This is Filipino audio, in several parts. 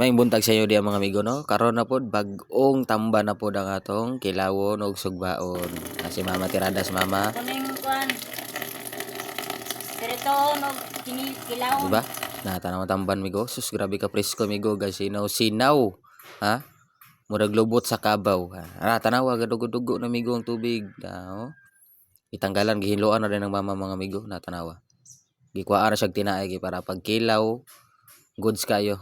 May buntag sa iyo diya mga amigo no. Karon na pod bag-ong tamba na pod ang atong kilawon ug sugbaon. Si Mama tirada si Mama, Kuning kuan. Sirito no kini kilaw. di ba? Natanaw tamban migo. Sus grabe ka presko migo guys. Sinaw sinaw. Ha? Murag lubot sa kabaw. Ara tanaw gadugo-dugo na migo ang tubig. Ah, oh. Itanggalan gihinloan na rin ng mama mga amigo natanawa. Gikuhaan na siya tinaay para pag kilaw goods kayo.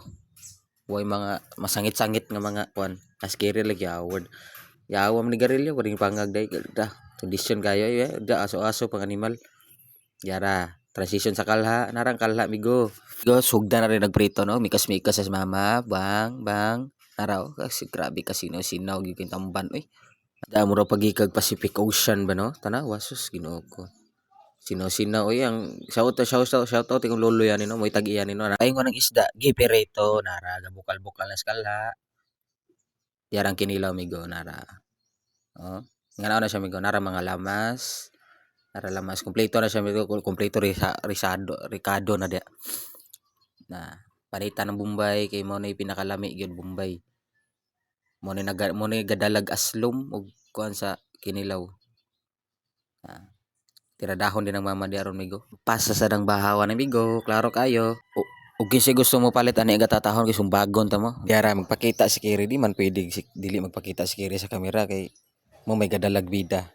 Way mga masangit-sangit nga mga kuan. Askiri lagi yawad. Yawa man ni garilyo kuring pangagday da. Tradition kayo ya. Da aso-aso pang animal. Yara. Transition sa kalha. Narang kalha migo. Migo sugda na rin nagprito no. Mikas-mikas sa mama. Bang bang. Naraw. Kasi grabe kasi no. Sinaw gyud tamban oy. Da mo ra pagikag Pacific Ocean ba no? Tanawa sus Ginoo. Sino-sino oy ang shout out shout out shout out yung lolo yan no. Moy tag iyan no. Ayon ko ng isda, giperito nara gabukal-bukal na skala. Yarang kinilaw migo nara. Oh. Nga na siya migo nara mga lamas. Nara lamas kompleto na siya migo kompleto risa, risado ricado na dia. Na palitan ng Bombay kay mo na pinakalami gyud Bombay. Mo na naga mo na gadalag aslom ug kuan sa kinilaw. Ah. Tiradahon din ng mama di aron migo. Pasa sa dang bahawan migo, klaro kayo. O, ug kinsa gusto mo palit ani gatatahon kay sumbagon ta mo. Diara magpakita si Kiri di man pwede si, dili magpakita si Kiri sa kamera kay mo may gadalag bida.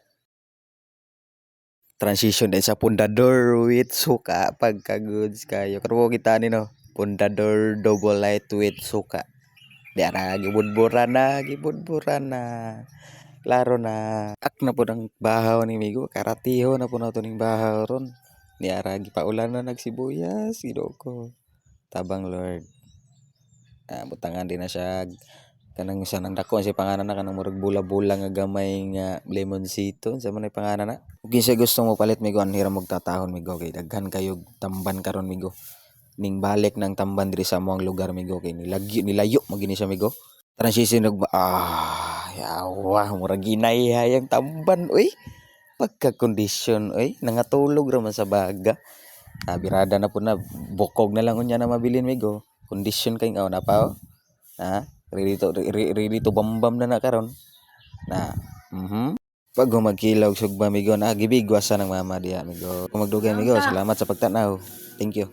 Transition din sa pundador with suka pagka-goods kayo. Karon kita ni no. Pundador double light with suka. Diara gibudburan na, gibudburan na. Klaro na. Ak na po ng bahaw ni Migo. Karatiho na po na ito ng bahaw ron. Diara gipaulan na nagsibuyas. Ginoo ko. Tabang Lord. Ah, butangan din na siya. Kanang siya nang dako siya panganan na kanang murag bula-bula nga gamay nga lemonsito sa man panganan na. Ug kinsa gusto mo palit migo ang hiram magtatahon migo kay daghan kayo tamban karon migo. Ning balik ng tamban diri sa moang lugar migo kay nilagyo nilayo magini siya migo. Transition nag ah yawa murag ginay hayang tamban uy. Pagka-kondisyon uy nangatulog ra man sa baga. Ah, birada na po na bukog na lang unya na mabilin migo. Kondisyon kay nga na pa oh. Ha? Ready to re- ready to bambam na na karon. Na. Mhm. Pag magkilaw sugba migo na gibigwasan ng mama diya migo. Magdugay migo, salamat sa pagtanaw. Thank you.